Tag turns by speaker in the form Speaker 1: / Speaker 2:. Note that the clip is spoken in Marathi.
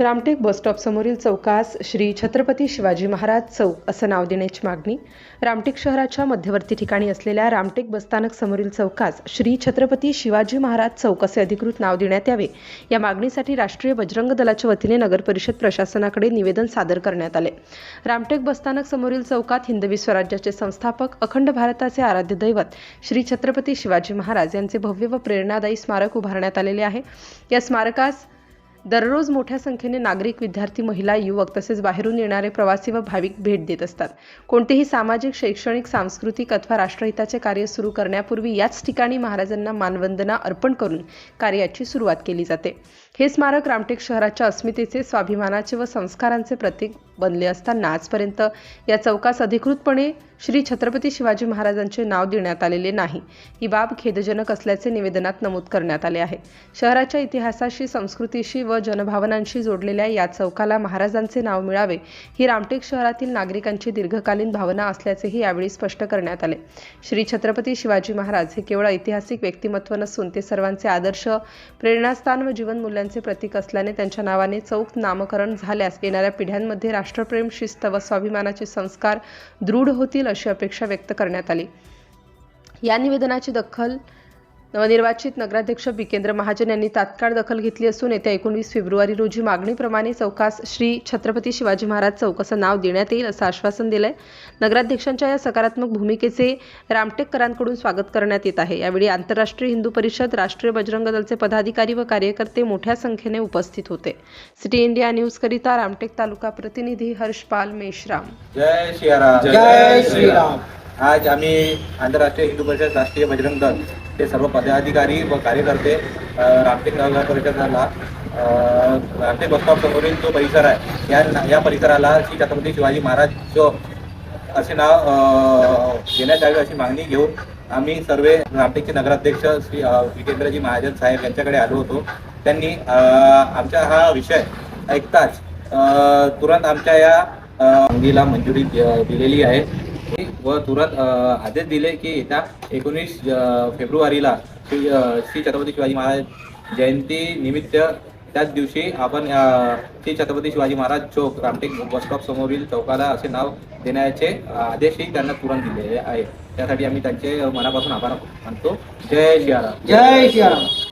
Speaker 1: रामटेक बसस्टॉप समोरील चौकास श्री छत्रपती शिवाजी महाराज चौक असं नाव देण्याची मागणी. रामटेक शहराच्या मध्यवर्ती ठिकाणी असलेल्या रामटेक बसस्थानक समोरील चौकास श्री छत्रपती शिवाजी महाराज चौक असे अधिकृत नाव देण्यात यावे. या मागणीसाठी राष्ट्रीय बजरंग दलाच्या वतीने नगर परिषद प्रशासनाकडे निवेदन सादर करण्यात आले. रामटेक बसस्थानक समोरील चौकात हिंदवी स्वराज्याचे संस्थापक अखंड भारताचे आराध्य दैवत श्री छत्रपती शिवाजी महाराज यांचे भव्य व प्रेरणादायी स्मारक उभारण्यात आलेले आहे. या स्मारकास दररोज मोठ्या संख्येने नागरिक विद्यार्थी महिला युवक तसेच बाहेरून येणारे प्रवासी व भाविक भेट देत असतात. कोणतेही सामाजिक शैक्षणिक सांस्कृतिक अथवा राष्ट्रहिताचे कार्य सुरू करण्यापूर्वी याच ठिकाणी महाराजांना मानवंदना अर्पण करून कार्याची सुरुवात केली जाते. हे स्मारक रामटेक शहराच्या अस्मितेचे स्वाभिमानाचे व संस्कारांचे प्रतीक बनले असताना आजपर्यंत या चौकास अधिकृतपणे श्री छत्रपती शिवाजी महाराजांचे नाव देण्यात आलेले नाही. ही बाब खेदजनक असल्याचे निवेदनात नमूद करण्यात आले आहे. शहराच्या इतिहासाशी संस्कृतीशी व जनभावनांशी जोडलेल्या या चौकाला महाराजांचे नाव मिळावे ही रामटेक शहरातील नागरिकांची दीर्घकालीन भावना असल्याचेही यावेळी स्पष्ट करण्यात आले. श्री छत्रपती शिवाजी महाराज हे केवळ ऐतिहासिक व्यक्तिमत्व नसून ते सर्वांचे आदर्श प्रेरणास्थान व जीवनमूल्यांचे प्रतीक असल्याने त्यांच्या नावाने चौक नामकरण झाल्यास येणाऱ्या पिढ्यांमध्ये राष्ट्रप्रेम शिस्त व स्वाभिमानाचे संस्कार दृढ होतील अशी अपेक्षा व्यक्त करण्यात आली. या निवेदनाची दखल नवनिर्वाचित नगराध्यक्ष बिकेंद्र महाजन यांनी तात्काळ दखल घेतली असून येत्या एकोणवीस फेब्रुवारी रोजी मागणीप्रमाणे चौकास श्री छत्रपती शिवाजी महाराज चौक असं नाव देण्यात येईल असं आश्वासन दिलंय. नगराध्यक्षांच्या या सकारात्मक भूमिकेचे रामटेककरांकडून स्वागत करण्यात येत आहे. यावेळी आंतरराष्ट्रीय हिंदू परिषद राष्ट्रीय बजरंग दलचे पदाधिकारी व कार्यकर्ते मोठ्या संख्येने उपस्थित होते. सिटी इंडिया न्यूजकरिता रामटेक तालुका प्रतिनिधी हर्षपाल मेश्राम.
Speaker 2: जय सियाराम
Speaker 3: जय श्रीराम
Speaker 2: आज आम्ही आंतरराष्ट्रीय हिंदू परिषद राष्ट्रीय बजरंग दल ते सर्व पदाधिकारी व कार्यकर्ते रामटेक नगर परिषदाला रामटेक बसस्टॉप समोरील जो परिसर आहे या या परिसराला श्री छत्रपती शिवाजी महाराज चौक असे नाव देण्यात यावे अशी मागणी घेऊन आम्ही सर्व रामटेकचे नगराध्यक्ष श्री जितेंद्रजी महाजन साहेब यांच्याकडे आलो होतो. त्यांनी आमचा हा विषय ऐकताच तुरंत आमच्या या अ, मंजुरी दि- दिलेली आहे. व तुरंत आदेश दिले की येत्या एकोणीस फेब्रुवारीला श्री श्री छत्रपती शिवाजी महाराज जयंती निमित्त त्याच दिवशी आपण श्री छत्रपती शिवाजी महाराज चौक रामटेक बसस्टॉप समोरील चौकाला असे नाव देण्याचे आदेशही त्यांना तुरंत दिलेले आहे. त्यासाठी आम्ही त्यांचे मनापासून आभार मानतो. जय सियाराम
Speaker 3: जय श्रीराम